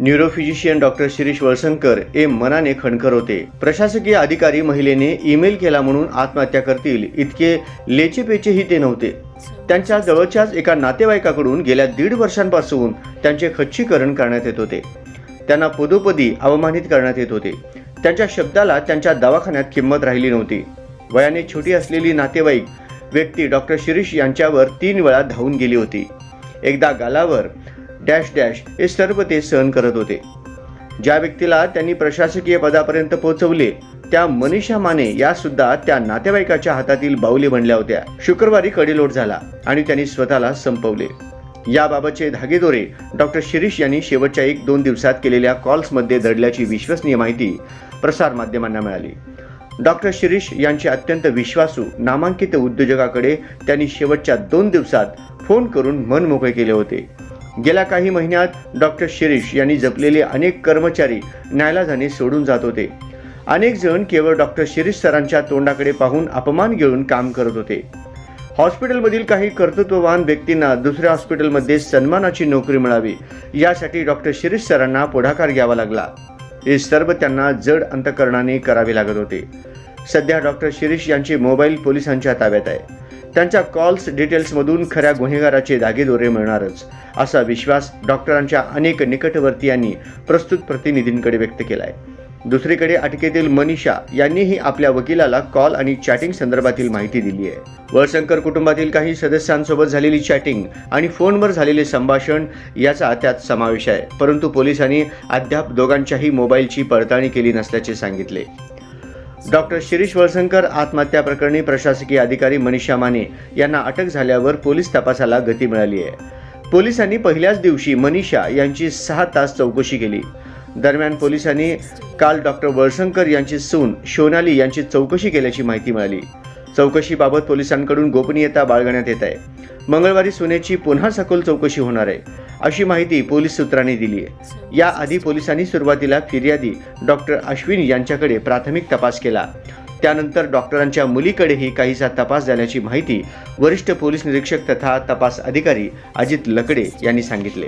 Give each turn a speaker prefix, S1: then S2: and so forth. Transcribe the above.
S1: Neurophysician doctor Shirish Walsankar हे मनाने खणकर होते. प्रशासकीय अधिकारी महिलेने ईमेल केला म्हणून आत्महत्या करतील. इतके लेचेपेचेही ते नव्हते. त्यांच्या जवळच्याच एका नातेवाईकाकडून गेल्या दीड वर्षांपासून त्यांचे खच्चीकरण करण्यात येत होते. त्यांना पदोपदी अवमानित करण्यात येत होते. त्यांच्या शब्दाला त्यांच्या दवाखान्यात किंमत राहिली नव्हती. वयाने छोटी असलेली नातेवाईक व्यक्ती डॉक्टर शिरीष यांच्यावर तीन वेळा धावून गेली होती. एकदा गालावर डॅश डॅश हे सर्व ते सहन करत होते. ज्या व्यक्तीला त्यांनी प्रशासकीय पदापर्यंत पोहोचवले त्या मनीषा माने या सुद्धा त्या नातेवाईकाच्या हातातील बाहुली बनल्या होत्या. शुक्रवारी कडेलोट झाला आणि त्यांनी स्वतःला संपवले. याबाबतचे धागेदोरे डॉक्टर शिरीष यांनी शेवटच्या एक दोन दिवसात केलेल्या कॉल्समध्ये दडल्याची विश्वसनीय माहिती प्रसारमाध्यमांना मिळाली. डॉक्टर शिरीष यांचे अत्यंत विश्वासू नामांकित उद्योजकाकडे त्यांनी शेवटच्या दोन दिवसात फोन करून मन मोकळे केले होते. गेल्या काही महिन्यात डॉक्टर शिरीष यांनी जपलेले अनेक कर्मचारी न्यायलाजाने सोडून जात होते. अनेक जण केवळ डॉक्टर शिरीष सरांच्या तोंडाकडे पाहून अपमान घेऊन काम करत होते. हॉस्पिटलमधील काही कर्तृत्ववान व्यक्तींना दुसऱ्या हॉस्पिटलमध्ये सन्मानाची नोकरी मिळावी यासाठी डॉक्टर शिरीष सरांना पुढाकार घ्यावा लागला. हे सर्व त्यांना जड अंतकरणाने करावे लागत होते. सध्या डॉक्टर शिरीष यांची मोबाईल पोलिसांच्या ताब्यात आहे. त्यांच्या कॉल्स डिटेल्समधून खऱ्या गुन्हेगाराचे दागेदोरे मिळणारच असा विश्वास डॉक्टरांच्या अनेक निकटवर्तीयांनी प्रस्तुत प्रतिनिधींकडे व्यक्त केला आहे दुसरीकडे अटकेतील मनीषा यांनीही आपल्या वकिलाला कॉल आणि चॅटिंग संदर्भातील माहिती दिली आहे. वळशंकर कुटुंबातील काही सदस्यांसोबत झालेली चॅटिंग आणि फोनवर झालेले संभाषण याचा त्यात समावेश आहे. परंतु पोलिसांनी अद्याप दोघांच्याही मोबाईलची पडताळणी केली नसल्याचे सांगितले. डॉक्टर शिरीष वळसंकर आत्महत्या प्रकरणी प्रशासकीय अधिकारी मनीषा माने यांना अटक झाल्यावर पोलीस तपासाला गती मिळाली आहे. पोलिसांनी पहिल्याच दिवशी मनीषा यांची सहा तास चौकशी केली. दरम्यान पोलिसांनी काल डॉक्टर वळसंकर यांची सून शोनाली यांची चौकशी केल्याची माहिती मिळाली. चौकशीबाबत पोलिसांकडून गोपनीयता बाळगण्यात येत आहे. मंगळवारी सुनेची पुन्हा सखोल चौकशी होणार आहे अशी माहिती पोलीस सूत्रांनी दिली आहे. याआधी पोलिसांनी सुरुवातीला फिर्यादी डॉक्टर अश्विन यांच्याकडे प्राथमिक तपास केला. त्यानंतर डॉक्टरांच्या मुलीकडेही काहीसा तपास झाल्याची माहिती वरिष्ठ पोलीस निरीक्षक तथा तपास अधिकारी अजित लकडे यांनी सांगितले.